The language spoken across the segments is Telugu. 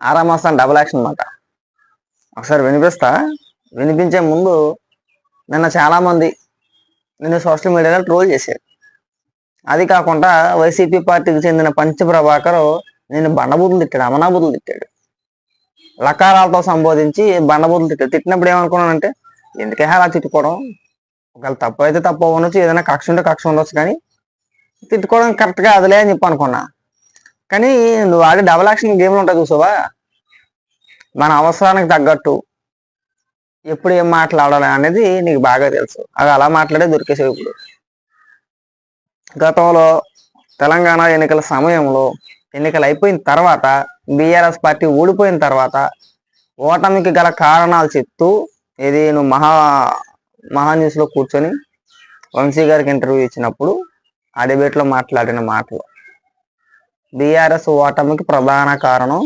ఆరా మాసం డబుల్ యాక్షన్ అనమాట ఒకసారి వినిపిస్తా? వినిపించే ముందు నిన్న చాలామంది నిన్ను సోషల్ మీడియాలో ట్రోల్ చేశారు. అది కాకుండా వైసీపీ పార్టీకి చెందిన పంచ ప్రభాకర్ నేను బండబూతులు తిట్టాడు అమనాబూతులు తిట్టాడు. లకారాలతో సంబోధించి బండబూతులు తిట్టాడు. తిట్టినప్పుడు ఏమనుకున్నానంటే ఎందుకే అలా తిట్టుకోవడం? ఒకవేళ తప్పు అయితే తప్పు అవ్వచ్చు ఏదైనా కక్ష ఉంటే కక్ష ఉండొచ్చు కానీ తిట్టుకోవడం కరెక్ట్గా అదిలే అని చెప్పి అనుకున్నా. కానీ నువ్వు ఆడే డబల్ యాక్షన్ గేమ్లు ఉంటాయి చూసావా? మన అవసరానికి తగ్గట్టు ఎప్పుడు ఏం మాట్లాడాలి అనేది నీకు బాగా తెలుసు. అది అలా మాట్లాడే దొరికేసావు ఇప్పుడు. గతంలో తెలంగాణ ఎన్నికల సమయంలో ఎన్నికలు అయిపోయిన తర్వాత బీఆర్ఎస్ పార్టీ ఓడిపోయిన తర్వాత ఓటమికి గల కారణాలు చెప్తూ ఇది నువ్వు మహా మహా న్యూస్లో కూర్చొని వంశీ గారికి ఇంటర్వ్యూ ఇచ్చినప్పుడు ఆ డిబేట్లో మాట్లాడిన మాటలు. బీఆర్ఎస్ ఓటమికి ప్రధాన కారణం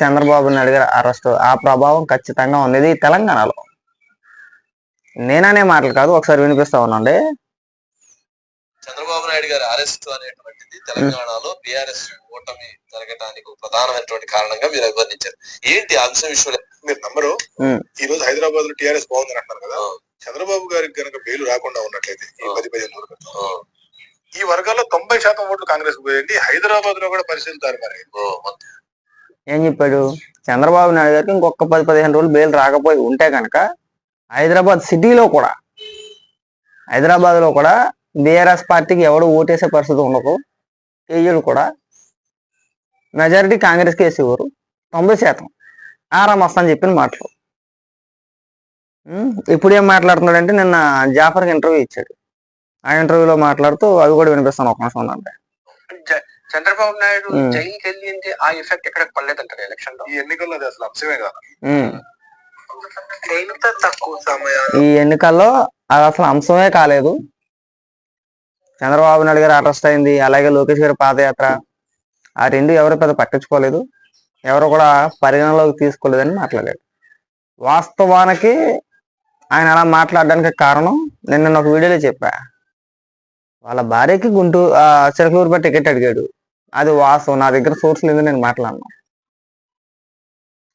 చంద్రబాబు నాయుడు గారి అరెస్ట్. ఆ ప్రభావం ఖచ్చితంగా ఉంది తెలంగాణలో. నేననే మాటలు కాదు ఒకసారి వినిపిస్తా ఉన్నాండి చంద్రబాబు నాయుడు గారి అరెస్ట్ అనేటువంటిది తెలంగాణలో బీఆర్ఎస్ ఓటమి జరగడానికి ప్రధానమైనటువంటి కారణంగా మీరు అభివర్ణించారు. ఏంటి అంశం విషయంలో మీరు నమ్మరు. ఈ రోజు హైదరాబాద్లో టీఆర్ఎస్ బాగుందని అంటున్నారు కదా. చంద్రబాబు గారికి గనక బెయిల్ రాకుండా ఉన్నట్లయితే ఈ. పది పదిహేను రోజుల ఈ వర్గాల్లో తొంభై శాతం ఓట్లు కాంగ్రెస్కు పోయండి హైదరాబాద్లో కూడా పరిశీలిస్తారు మరి. ఏం చెప్పాడు? చంద్రబాబు నాయుడు గారికి ఇంకొక పది పదిహేను రోజులు బెయిల్ రాకపోయి ఉంటే కనుక హైదరాబాద్ సిటీలో కూడా హైదరాబాద్లో కూడా బీఆర్ఎస్ పార్టీకి ఎవడు ఓటేసే పరిస్థితి ఉండదు. ఏజీలు కూడా. మెజారిటీ కాంగ్రెస్కి వేసేవారు. తొంభై శాతం. ఆరామస్తా అని చెప్పిన మాటలు. ఇప్పుడు ఏం మాట్లాడుతున్నాడంటే నిన్న జాఫర్కి ఇంటర్వ్యూ ఇచ్చాడు. ఆ ఇంటర్వ్యూలో మాట్లాడుతూ అవి కూడా వినిపిస్తాను ఒక నిమిషం. జ- చంద్రబాబు నాయుడు. జైలుకి వెళ్ళి అంటే ఆ ఎఫెక్ట్ ఎక్కడ పడలేదంటారు ఎలక్షన్లో ఈ ఎన్నికల్లో అది అసలు అంశమే కాదు. తక్కువ సమయాలు? ఈ ఎన్నికల్లో అది అసలు అంశమే కాలేదు. చంద్రబాబు నాయుడు గారు అరెస్ట్ అయింది అలాగే లోకేష్ గారి పాదయాత్ర ఆ రెండు ఎవరు పెద్ద పట్టించుకోలేదు. ఎవరు కూడా పరిగణలోకి తీసుకోలేదని మాట్లాడాడు వాస్తవానికి ఆయన అలా మాట్లాడడానికి కారణం నేను నిన్న ఒక వీడియోలో చెప్పా. వాళ్ళ భార్యకి గుంటూరు ఆ, టికెట్ అడిగాడు. అది వాస్తవం. నా దగ్గర సోర్స్ లేదు నేను మాట్లాడను.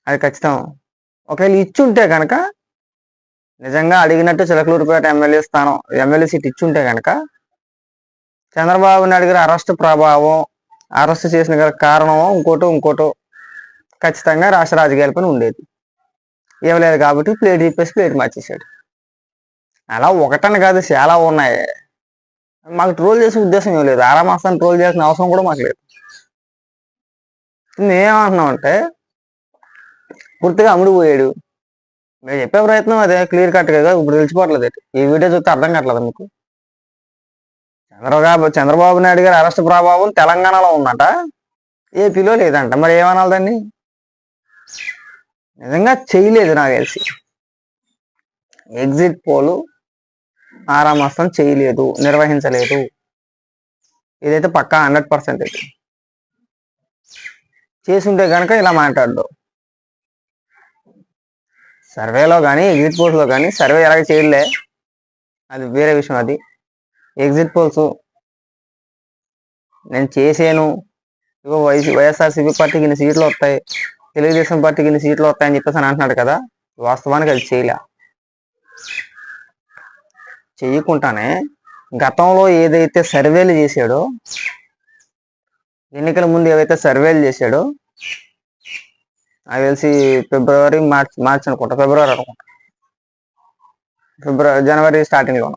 అది ఖచ్చితం. ఒకవేళ ఇచ్చుంటే కనుక నిజంగా అడిగినట్టు చిలకలూరుపేట ఎమ్మెల్యే స్థానం ఎమ్మెల్యే సీట్ ఇచ్చుంటే కనుక చంద్రబాబు నాయుడు గారి అరెస్ట్ ప్రభావం అరెస్ట్ చేసిన గల కారణం ఇంకోటో ఇంకోటో ఖచ్చితంగా రాష్ట్ర రాజకీయాల పని ఉండేది ఇవ్వలేదు కాబట్టి ప్లేట్ చెప్పేసి ప్లేట్ మార్చేశాడు. అలా ఒకటని కాదు చాలా ఉన్నాయి. మాకు ట్రోల్ చేసే ఉద్దేశం ఏం లేదు. ఆరామాసాన్ని ట్రోల్ చేయాల్సిన అవసరం కూడా మాకు లేదు. అంటే పూర్తిగా అమ్ముడు పోయాడు. మేము చెప్పే ప్రయత్నం అదే క్లియర్ కట్ కదా ఇప్పుడు తెలిసిపోవట్లేదు ఈ వీడియో చూస్తే అర్థం కావట్లేదు మీకు? చంద్రబాబు చంద్రబాబు నాయుడు గారి అరెస్ట్ ప్రభావం తెలంగాణలో ఉందంట. ఏపీలో లేదంట. మరి ఏమనాలి దాన్ని? నిజంగా చేయలేదు నాకు తెలిసి. ఎగ్జిట్ పోలు ఆరామస్తం చేయలేదు నిర్వహించలేదు. ఇదైతే పక్కా హండ్రెడ్ పర్సెంట్ చేసుంటే కనుక ఇలా మాట్లాడు సర్వేలో కానీ ఎగ్జిట్ పోల్స్లో కానీ సర్వే ఎలాగ చేయలే అది వేరే విషయం అది. ఎగ్జిట్ పోల్స్ నేను చేసాను. ఇగో వైసీ వైఎస్ఆర్సీపీ పార్టీకి ఇన్ని సీట్లు వస్తాయి తెలుగుదేశం పార్టీకి ఇన్ని సీట్లు వస్తాయని చెప్పేసి అని అంటున్నాడు కదా వాస్తవానికి అది చేయలే. చేయకుండానే గతంలో ఏదైతే సర్వేలు చేశాడో ఎన్నికల ముందు ఏవైతే సర్వేలు చేశాడో నాకు తెలిసి ఫిబ్రవరి మార్చ్ మార్చ్ అనుకుంటా ఫిబ్రవరి అనుకుంటా. ఫిబ్రవరి జనవరి స్టార్టింగ్లో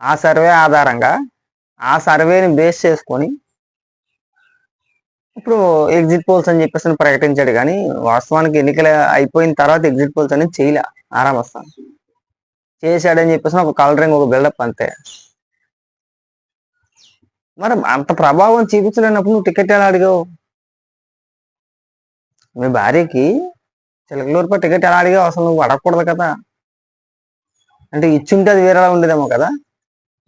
ఆ సర్వే ఆధారంగా ఆ సర్వేని బేస్ చేసుకొని ఇప్పుడు ఎగ్జిట్ పోల్స్ అని చెప్పేసి ప్రకటించాడు కానీ వాస్తవానికి ఎన్నికలు అయిపోయిన తర్వాత ఎగ్జిట్ పోల్స్ అనేది చేయలే ఆరామస్తాను చేశాడని చెప్పేసి ఒక కలరింగ్ ఒక బిల్డప్ అంతే. మరి అంత ప్రభావం చూపించలేనప్పుడు నువ్వు టికెట్ ఎలా అడిగావు? మీ భార్యకి చిలకలూరుపై టికెట్ ఎలా అడిగావు? అసలు నువ్వు అడగకూడదు కదా. అంటే ఇచ్చుంటే అది వేరేలా ఉండేదేమో కదా.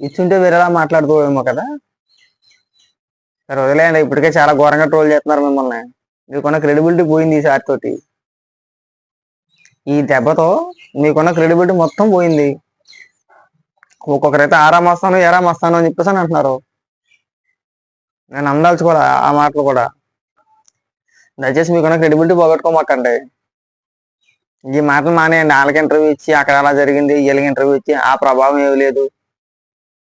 ఇచ్చుంటే వేరేలా మాట్లాడుకోవేమో కదా. సరే వదిలేయండి ఇప్పటికే చాలా ఘోరంగా ట్రోల్ చేస్తున్నారు మిమ్మల్ని. మీకున్న క్రెడిబిలిటీ పోయింది ఈసారి తోటి ఈ దెబ్బతో మీకున్న క్రెడిబిలిటీ మొత్తం పోయింది. ఒక్కొక్కరైతే ఆరాం వస్తాను ఎరాం వస్తాను అని చెప్పేసి అని అంటున్నారు. నేను అందాల్చుకోలే ఆ మాటలు కూడా. దయచేసి మీకున్న క్రెడిబిలిటీ పోగొట్టుకోమాకండి. ఈ మాటలు మానేయండి. వాళ్ళకి ఇంటర్వ్యూ ఇచ్చి అక్కడ అలా జరిగింది వీళ్ళకి ఇంటర్వ్యూ ఇచ్చి ఆ ప్రభావం ఏమీ లేదు.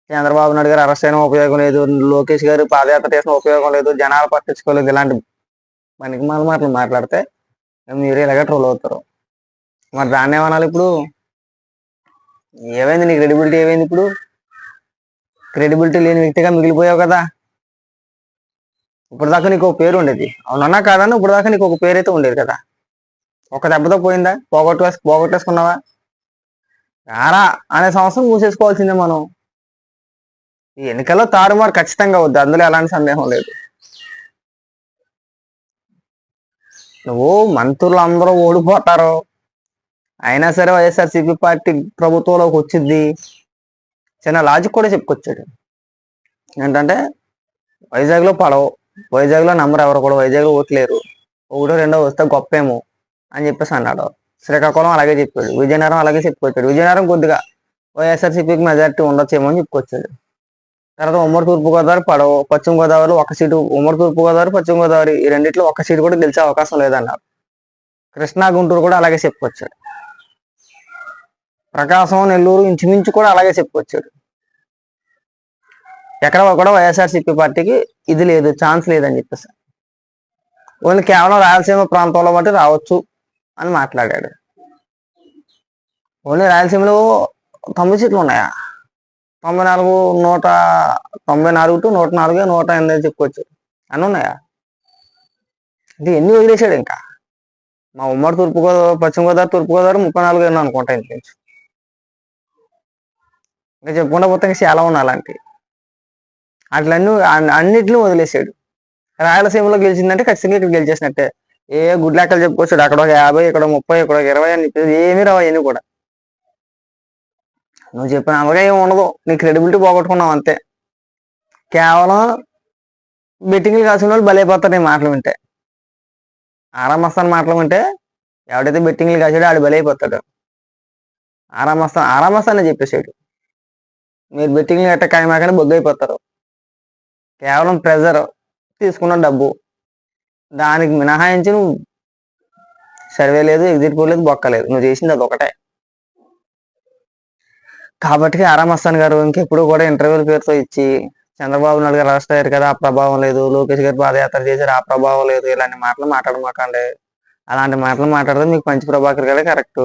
చంద్రబాబు నాయుడు గారు అరెస్ట్ అయిన ఉపయోగం లేదు. లోకేష్ గారు పాదయాత్ర చేసిన ఉపయోగం లేదు. జనాలు పట్టించుకోలేదు. ఇలాంటి పనికి మాల మాటలు మాట్లాడితే మీరు ఇలాగే ట్రోల్ అవుతారు. మరి దాన్ని ఏమనాలి ఇప్పుడు? ఏమైంది నీ క్రెడిబిలిటీ ఏమైంది ఇప్పుడు? క్రెడిబిలిటీ లేని వ్యక్తిగా మిగిలిపోయావు కదా. ఇప్పుడు దాకా నీకు ఒక పేరు ఉండేది. అవునన్నా కాదన్నా ఇప్పుడు దాకా నీకు ఒక పేరు అయితే ఉండేది కదా. ఒక దెబ్బతో పోయిందా? పోగొట్టు పోగొట్టేసుకున్నావా? రారా అనే సంవత్సరం మూసేసుకోవాల్సిందే మనం. ఈ ఎన్నికల్లో తారుమారు ఖచ్చితంగా వద్దు. అందులో ఎలాంటి సందేహం లేదు. నువ్వు మంత్రులు అందరూ ఓడిపోతారు. అయినా సరే వైఎస్ఆర్సీపీ పార్టీ ప్రభుత్వంలోకి వచ్చింది. చిన్న లాజిక్ కూడా చెప్పుకొచ్చాడు. ఏంటంటే వైజాగ్లో పడవు. వైజాగ్లో నంబర్ ఎవరు కూడా వైజాగ్లో ఓట్లేరు. ఒకటో రెండో వస్తే గొప్పేమో అని చెప్పేసి అన్నాడు. శ్రీకాకుళం అలాగే చెప్పాడు. విజయనగరం అలాగే చెప్పుకొచ్చాడు. విజయనగరం కొద్దిగా వైఎస్ఆర్సీపీకి మెజారిటీ ఉండొచ్చేమో అని చెప్పుకొచ్చాడు. తర్వాత ఉమ్మడి తూర్పుగోదావరి పడవ. పశ్చిమ గోదావరిలో ఒక సీటు ఉమ్మడి తూర్పుగోదావరి పశ్చిమ గోదావరి ఈ రెండిట్లో ఒక సీటు కూడా గెలిచే అవకాశం లేదన్నారు కృష్ణా గుంటూరు కూడా అలాగే చెప్పుకొచ్చాడు. ప్రకాశం నెల్లూరు ఇంచుమించు కూడా అలాగే చెప్పుకొచ్చాడు. ఎక్కడ కూడా వైఎస్ఆర్సీపీ పార్టీకి ఇది లేదు ఛాన్స్ లేదని చెప్పేసి. ఓన్లీ కేవలం రాయలసీమ ప్రాంతంలో బట్టి రావచ్చు అని మాట్లాడాడు. ఓన్లీ రాయలసీమలో తొంభై సీట్లు ఉన్నాయా? తొంభై నాలుగు నూట తొంభై నాలుగు టు నూట నాలుగు నూట ఎనిమిది చెప్పుకోవచ్చు అన్నీ ఉన్నాయా? ఇది ఎన్ని వదిలేశాడు ఇంకా? మా ఉమ్మడి తూర్పు గోదావరి పశ్చిమ గోదావరి తూర్పు గోదావరి ముప్పై నాలుగు ఎన్నో అనుకుంటా నుంచి ఇంకా చెప్పుకుంటా పోతే ఇంకా చాలా ఉన్నాయి అలాంటివి అట్లన్నీ అన్నిటిని వదిలేసాడు. రాయలసీమలో గెలిచిందంటే ఖచ్చితంగా ఇక్కడ గెలిచేసినట్టే. ఏ గుడ్లెక్కలు చెప్పుకోవచ్చు అక్కడ ఒక యాభై ఇక్కడ ముప్పై ఇక్కడ ఒక ఇరవై అని చెప్పేసి ఏమీ రావు అవన్నీ కూడా. నువ్వు చెప్పిన అలాగే ఏమి ఉండదు. నీ క్రెడిబిలిటీ పోగొట్టుకున్నావు అంతే. కేవలం బెట్టింగ్లు కాసిన వాళ్ళు బలైపోతారు నీ మాటలు వింటే. ఆరామస్తాన్ మాటలు వింటే ఎవడైతే బెట్టింగ్లు కాసాడో ఆడు బలైపోతాడు ఆరామస్తాన్ ఆరామస్తాన్ అని చెప్పేసాడు మీరు బెట్టింగ్లు గట్ట కాయమాకని బొగ్గైపోతారు. కేవలం ప్రెజర్ తీసుకున్న డబ్బు. దానికి మినహాయించి నువ్వు సర్వే లేదు ఎగ్జిట్ పోల్ లేదు బొక్కలేదు నువ్వు చేసింది అది ఒకటే. కాబట్టి ఆరామస్తాన్ గారు ఇంకెప్పుడు కూడా ఇంటర్వ్యూల పేరుతో ఇచ్చి చంద్రబాబు నాయుడు గారు అరెస్ట్ అయ్యారు కదా ఆ ప్రభావం లేదు. లోకేష్ గారు పాదయాత్ర చేశారు ఆ ప్రభావం లేదు. ఇలాంటి మాటలు మాట్లాడమాకండి. అలాంటి మాటలు మాట్లాడితే మీకు పంచి ప్రభాకర్ గారే కరెక్ట్.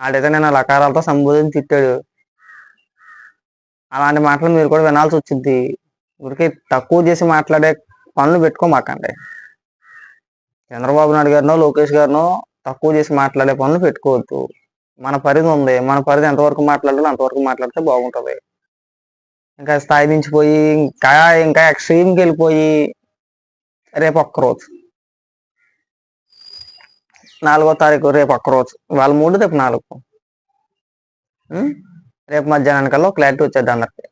ఆడైతే నేను లకారాలతో సంబోధించి తిట్టాడు. అలాంటి మాటలు మీరు కూడా వినాల్సి వచ్చింది. ఊరికే తక్కువ చేసి మాట్లాడే పనులు పెట్టుకోమాకండి. చంద్రబాబు నాయుడు గారినో లోకేష్ గారినో తక్కువ చేసి మాట్లాడే పనులు పెట్టుకోవద్దు. మన పరిధి ఉంది. మన పరిధి ఎంతవరకు మాట్లాడాలో అంతవరకు మాట్లాడితే బాగుంటుంది. ఇంకా స్థాయి మించిపోయి ఇంకా ఇంకా ఎక్స్ట్రీమ్కి వెళ్ళిపోయి రేపు ఒక్కరోజు. నాలుగో తారీఖు రేపు ఒక్క రోజు వాళ్ళ మూడు రేపు నాలుగు. రేపు మధ్యాహ్నానికల్లా క్లారిటీ వచ్చేది అందరికి